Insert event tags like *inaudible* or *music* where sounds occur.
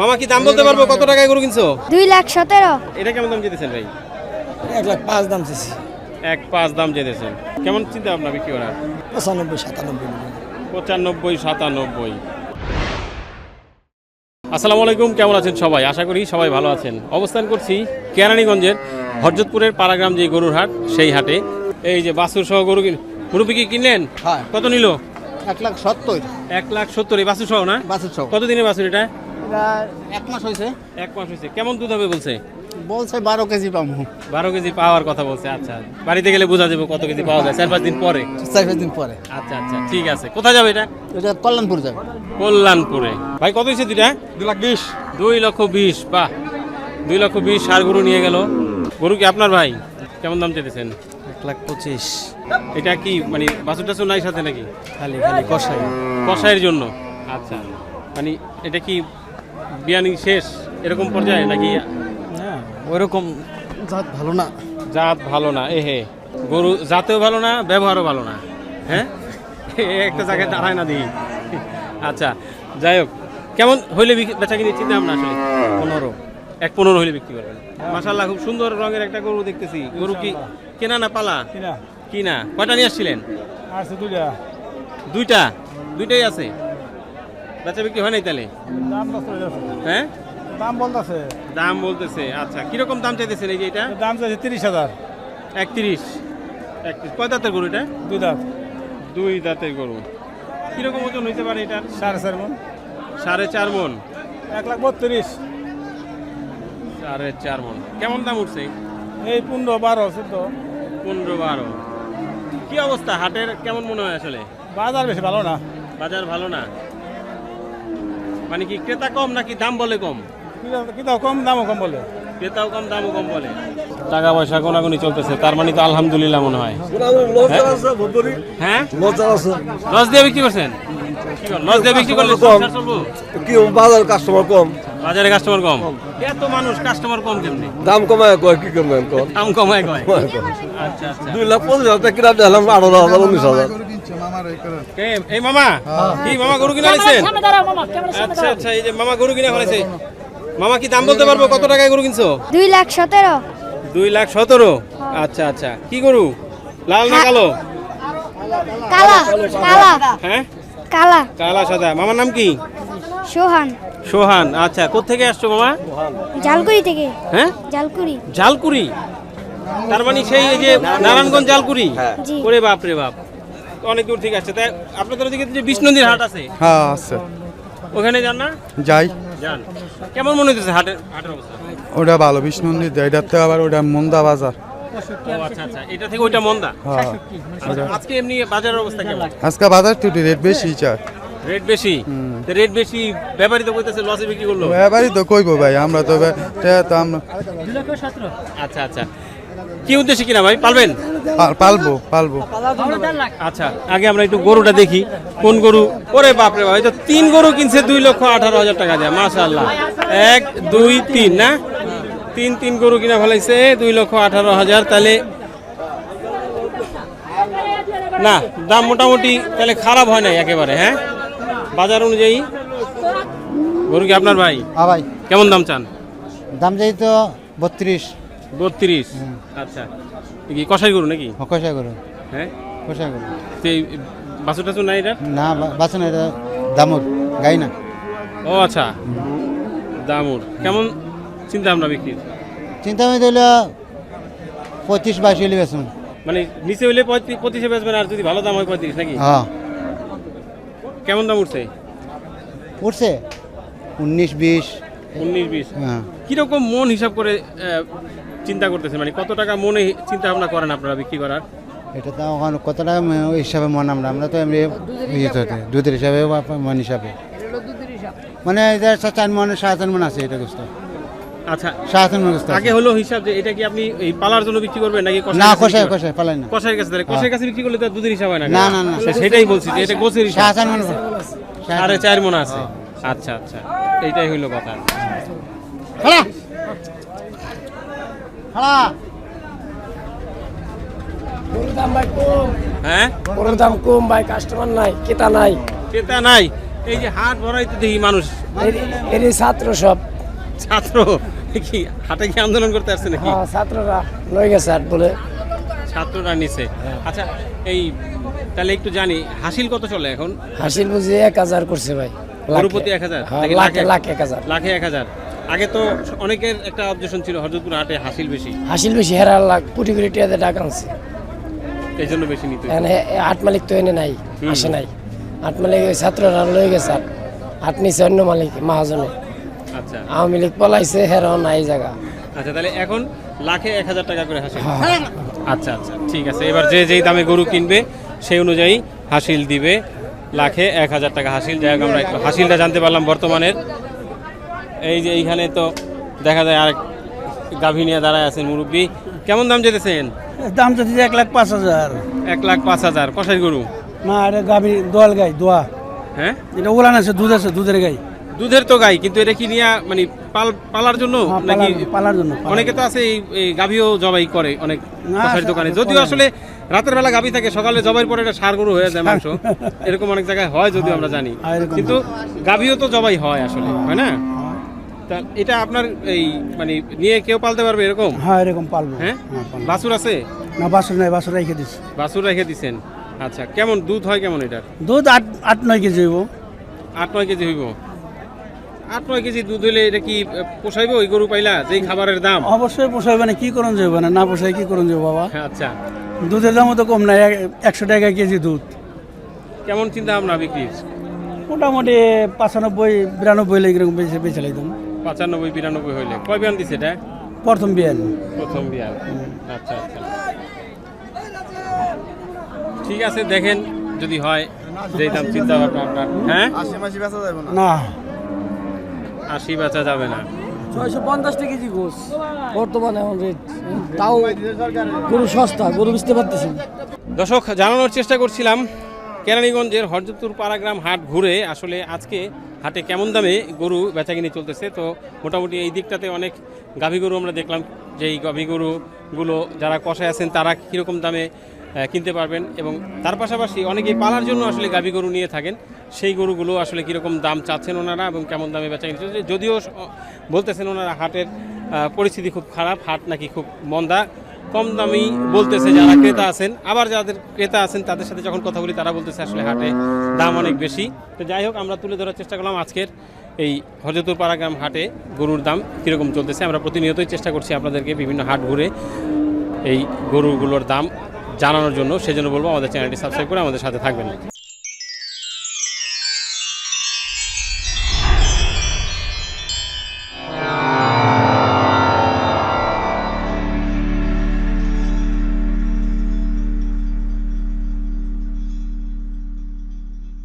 মামা কি দাম বলতে পারব? কত টাকায় গরু কিনছো? দুই লাখ সতেরো। এটা কেমন দাম যেতেছেন ভাই? এক লাখ পাঁচ দাম চেয়েছি এক পাঁচ দাম যেতেছেন কেমন চিন্তা ভাবনা বিক্রি করার? পঁচানব্বই সাতানব্বই পঁচানব্বই সাতানব্বই। আসসালামু আলাইকুম কেমন আছেন সবাই? আশা করি সবাই ভালো আছেন। অবস্থান করছি কেরানীগঞ্জের হরজতপুরের পাড়াগ্রাম যে গরুর হাট সেই হাটে। এই যে বাসুর সহ গরু কিন মুরব্বী কি কিনলেন? হ্যাঁ। কত নিল? এক লাখ সত্তর। এক লাখ সত্তর এই বাছুর সহ না? বাসের ছক কত দিনের বাছুর এটা এক মাস হয়েছে। এক মাস হয়েছে। কেমন দুধ হবে বলছে? বলছে বারো কেজি পাবো বারো কেজি পাওয়ার কথা বলছে। আচ্ছা বাড়িতে গেলে বোঝা যাবে কত কেজি পাওয়া যায়। চার পাঁচ দিন পরে। চার পাঁচ দিন পরে। আচ্ছা আচ্ছা ঠিক আছে। কোথায় যাবে এটা? এটা কল্যাণপুর যাবে। কল্যাণপুরে। ভাই কত হয়েছে দুইটা দু লাখ বিশ। দুই লক্ষ বিশ বাহ। দুই লক্ষ বিশ সার গরু নিয়ে গেল। গরু কি আপনার ভাই? কেমন দাম চেয়েছেন এক লাখ পঁচিশ। এটা কি মানে বাসুর টাসুর নাই সাথে নাকি? খালি খালি কষাই। কষাইয়ের জন্য। আচ্ছা মানে এটা কি বিয়ানি শেষ এরকম পর্যায়ে নাকি? হ্যাঁ ওইরকম জাত ভালো না। জাত ভালো না এ হে গরু জাতেও ভালো না ব্যবহারও ভালো না। হ্যাঁ? *laughs* একটা জায়গায় দাঁড়ায় না দিই আচ্ছা যাই হোক কেমন হইলে বেচা কিনে চিন্তা ভাবনা আসলে? পনেরো। এক পনেরো হইলে বিক্রি করবেন। মাসাল্লাহ খুব সুন্দর রঙের একটা গরু দেখতেছি। গরু কি কেনা না পালা? কিনা। কিনা? কয়টা নিয়ে আসছিলেন? দুইটা? দুইটাই আছে? বেচা বিক্রি হয় নাই তাহলে? হ্যাঁ? দাম বলতেছে। দাম বলতেছে আচ্ছা। কীরকম দাম চাইতেছেন এই যে এটা? দাম চাইছে তিরিশ হাজার। একত্রিশ। একত্রিশ। কয় দাঁতের গরু এটা? দুই দাঁত। দুই দাঁতের গরু। কীরকম ওজন হইতে পারে এটা? সাড়ে চার মন। সাড়ে চার মন? এক লাখ বত্রিশ। সাড়ে চার মন। কেমন দাম উঠছে? এই পনেরো বারো চোদ্দ। পনেরো বারো। কি অবস্থা? হাটের কেমন মনে হয় আসলে? বাজার বেশি ভালো না। বাজার ভালো না? মানে কি ক্রেতা কম নাকি দাম বলে কম? কিন্তু কম দামও কম বলে। ক্রেতাও কম দামও কম বলে। টাকা পয়সা গোনাগুনি চলতেছে তার মানে তো আলহামদুলিল্লাহ মনে হয়। হ্যাঁ? লস দিয়ে বিক্রি করছেন? লস দিয়ে বিক্রি করলে সংসার চলবো? কি বাজার কাস্টমার কম। বাজারে কাস্টমার কম? এত মানুষ কাস্টমার কম কেমনি? দাম কমায় কয় কি কম দাম কমায় কয়? আচ্ছা আচ্ছা। দুই লাখ পঁচিশ হাজার কিনা দিলাম আঠারো হাজার উনিশ হাজার। এই মামা? কি মামা গরু কিনা লাইছেন আচ্ছা আচ্ছা এই যে মামা গরু কিনা ফেলেছে মামা। কি দাম বলতে পারব? কত টাকায় গরু কিনছো? দুই লাখ সতেরো। দুই লাখ সতেরো? আচ্ছা আচ্ছা। কি গরু? লাল না কালো? কালা কালা। হ্যাঁ? কালা। কালা সাদা। মামার নাম কি? সোহান। সোহান আচ্ছা। কোথেকে আসছো মামা? জালকুড়ি থেকে। হ্যাঁ? জালকুড়ি। জালকুড়ি? তার মানে সেই এই যে নারায়ণগঞ্জ। জালকুড়ি? ওরে বাপ রে বাপ। অনেক দূর থেকে আসছে। তাই আপনাদের ওদিকে যে বিষ্ণুন্দির হাট আছে। হ্যাঁ আছে। ওখানে যান না? যাই। যান। কেমন মনে হচ্ছে হাটের হাটের অবস্থা? ওটা ভালো বিষ্ণুন্দির এটার থেকে আবার ওটা মন্দা বাজার। আচ্ছা আচ্ছা। এটা হ্যাঁ। আচ্ছা, আজকে এমনি বাজারের অবস্থা কেমন? আজকে বাজার টুটি রেট বেশি চায় রেট বেশি? তো রেট বেশি ব্যাপারী তো কইতেছে লসে বিক্রি করল? তো কইবো ভাই আমরা তো তো আমরা আচ্ছা আচ্ছা। কি উদ্দেশ্যে কিনা ভাই? পালবেন? পালবো পালবো। আচ্ছা আগে আমরা একটু গরুটা দেখি। কোন গরু? ওরে বাপরে ভাই তো তিন গরু কিনছে দুই লক্ষ আঠারো হাজার টাকা দেয় মাশাল্লাহ এক দুই তিন না? তিন তিন গরু কিনা ফেলাইছে দুই লক্ষ আঠারো হাজার তাহলে না দাম মোটামুটি তাহলে খারাপ হয় নাই একেবারে হ্যাঁ? বাজার অনুযায়ী। গরু কি আপনার ভাই? হ্যাঁ ভাই। কেমন দাম চান? দাম যাই তো বত্রিশ। বত্রিশ। আচ্ছা। কি কষাই গরু নাকি? কষা করো হ্যাঁ? কষা করো তো এই বাছুর টাছুর নাই এটা? না বাসন এটা। দামুর গাই না। ও আচ্ছা। দামুর। কেমন চিন্তা ভাবনা বিক্রি চিন্তা আমি তাহলে পঁচিশ বাইশ হলে বেসুন মানে নিচে হইলে পঁচিশে বেচবেন আর যদি ভালো দাম হয় পঁয়ত্রিশ নাকি? হ্যাঁ কেমন দাম উঠছে? উঠছে। উনিশ বিশ। উনিশ বিশ। হ্যাঁ। কীরকম মন হিসাব করে চিন্তা করতেছেন? মানে কত টাকা মনে চিন্তা ভাবনা করেন আপনারা বিক্রি করার? এটা তো ওখানে কত টাকা ওই হিসাবে মন আমরা আমরা তো এমনি ইয়ে দুধের হিসাবে মন হিসাবে। মানে এটা চার মনে সাড়ে চার মন আছে এটা গোস্ত। আচ্ছা। সাড়ে চার মন গোস্ত আগে হলো হিসাব যে এটা কি আপনি এই পালার জন্য বিক্রি করবেন নাকি না কষায় কষায় পালাই না। কাছে তাহলে কাছে বিক্রি করলে তো দুধের হিসাব হয় না। না, না, সেটাই বলছি যে এটা গোছের হিসাব। সাড়ে চার মন সাড়ে চার মন আছে। আচ্ছা আচ্ছা। এইটাই হইল কথা। খালা খালা হ্যাঁ? গরুর দাম কম ভাই কাস্টমার নাই ক্রেতা নাই। ক্রেতা নাই। এই যে হাট ভরাইতে দেখি মানুষ। এর ছাত্র সব। ছাত্র? কি হাটে কি আন্দোলন করতে আসছে নাকি? হ্যাঁ, ছাত্ররা লয়ে গেছে আর বলে। ছাত্ররা নিছে। আচ্ছা এই তাহলে একটু জানি হাসিল কত চলে এখন? হাসিল বুঝি এক হাজার করছে ভাই। গরু প্রতি এক হাজার? হ্যাঁ, লাখে। লাখ এক হাজার। লাখে এক হাজার। আগে তো অনেকের একটা অবজেকশন ছিল হরজতপুর হাটে হাসিল বেশি। হাসিল বেশি হেরা লাখ কোটি কোটি টাকা টাকা আনছে। এই জন্য বেশি নিতে এখানে আট মালিক তো এনে নাই আসে নাই। আট মালিক ওই ছাত্ররা লয়ে গেছে আর আট নিচে অন্য মালিক মহাজনে। আচ্ছা। আওয়ামী লীগ পলাইছে হেরাও নাই জায়গা। আচ্ছা তাহলে এখন লাখে এক হাজার টাকা করে হাসিল। আচ্ছা আচ্ছা ঠিক আছে। এবার যে যেই দামে গরু কিনবে সেই অনুযায়ী হাসিল দিবে। লাখে এক হাজার টাকা হাসিল। যাই আমরা একটু হাসিলটা জানতে পারলাম বর্তমানের। এই যে এইখানে তো দেখা যায় আর গাভী নিয়ে দাঁড়ায় আছেন মুরব্বী। কেমন দাম যেতেছেন? দাম তো এক লাখ পাঁচ হাজার। এক লাখ পাঁচ হাজার। কষাই গরু? না এটা গাভী দোয়াল গাই দোয়া। হ্যাঁ? এটা ওলান আছে দুধ আছে দুধের গাই। দুধের তো গাই কিন্তু এটা কি নিয়ে মানে পাল পালার জন্য হ্যাঁ, নাকি পালার- জন্য, অনেকে তো আছে এই- গাভিও জবাই করে অনেক সে- দোকানে। যদিও আসলে রাতের বেলা গাভী থাকে সকালে জবাইয়ের পরে এটা সার গরু হয়ে যায় মাংস। *laughs* এরকম অনেক জায়গায় হয় যদিও আমরা জানি। কিন্তু গাভিও তো জবাই হয় আসলে হয় না? তা এটা আপনার এই মানে নিয়ে কেউ পালতে পারবে এরকম? হ্যাঁ এরকম পালবো। হ্যাঁ? হ্যাঁ, বাছুর আছে? না বাসুর নাই বাসুর রেখে দিস বাছুর রেখে দিছেন। আচ্ছা কেমন দুধ হয় কেমন এটার? দুধ আট আট নয় কেজি হইব। আট নয় কেজি হইব। আট নয় কেজি দুধ হইলে এটা কি পোষাইবো ওই গরু পাইলা যেই খাবারের দাম? অবশ্যই পোষাইবে না কি করুন যাবে না না পোষাই কি করুন যাবে বাবা? আচ্ছা। দুধের দামও তো কম নাই এক- একশো টাকা কেজি দুধ। কেমন চিন্তা ভাবনা বিক্রির? মোটামুটি পাঁচানব্বই বিরানব্বই লেগে এরকম বেঁচে বেঁচে লাইতাম। পঁচানব্বই বিরানব্বই হইলে। কয় বিয়ান দিছে এটা? প্রথম বিয়ান। প্রথম বিয়ান। আচ্ছা আচ্ছা। ঠিক আছে দেখেন যদি হয় যেই দাম চিন্তা ভাবনা আপনার হ্যাঁ না? আশি বেচা যাবে না। ছয়শো পঞ্চাশ টাকা কেজি গোস। বর্তমানে এখন রেট। তাও গরু সস্তা গরু বুঝতে পারতেছি না। দর্শক জানানোর চেষ্টা করছিলাম কেরানীগঞ্জের হরজতুর পাড়াগ্রাম হাট ঘুরে আসলে আজকে হাটে কেমন দামে গরু বেচাকিনি চলতেছে? তো মোটামুটি এই দিকটাতে অনেক গাভী গরু আমরা দেখলাম যে এই গাভী গরুগুলো যারা কষায় আছেন তারা কীরকম দামে কিনতে পারবেন এবং তার পাশাপাশি অনেকেই পালার জন্য আসলে গাভী গরু নিয়ে থাকেন। সেই গরুগুলো আসলে কীরকম দাম চাচ্ছেন ওনারা এবং কেমন দামে বেচাকিনি চলছে? যদিও বলতেছেন ওনারা হাটের পরিস্থিতি খুব খারাপ, হাট নাকি খুব মন্দা। কম দামি বলতেছে যারা ক্রেতা আছেন, আবার যাদের ক্রেতা আছেন, তাদের সাথে যখন কথা বলি, তারা বলতেছে আসলে হাটে দাম অনেক বেশি। তো যাই হোক, আমরা তুলে ধরার চেষ্টা করলাম আজকের এই হজরতুর পাড়াগ্রাম হাটে গরুর দাম কীরকম চলতেছে। আমরা প্রতিনিয়তই চেষ্টা করছি আপনাদেরকে বিভিন্ন হাট ঘুরে এই গরুগুলোর দাম জানানোর জন্য। সেজন্য বলব, আমাদের চ্যানেলটি সাবস্ক্রাইব করে আমাদের সাথে থাকবেন।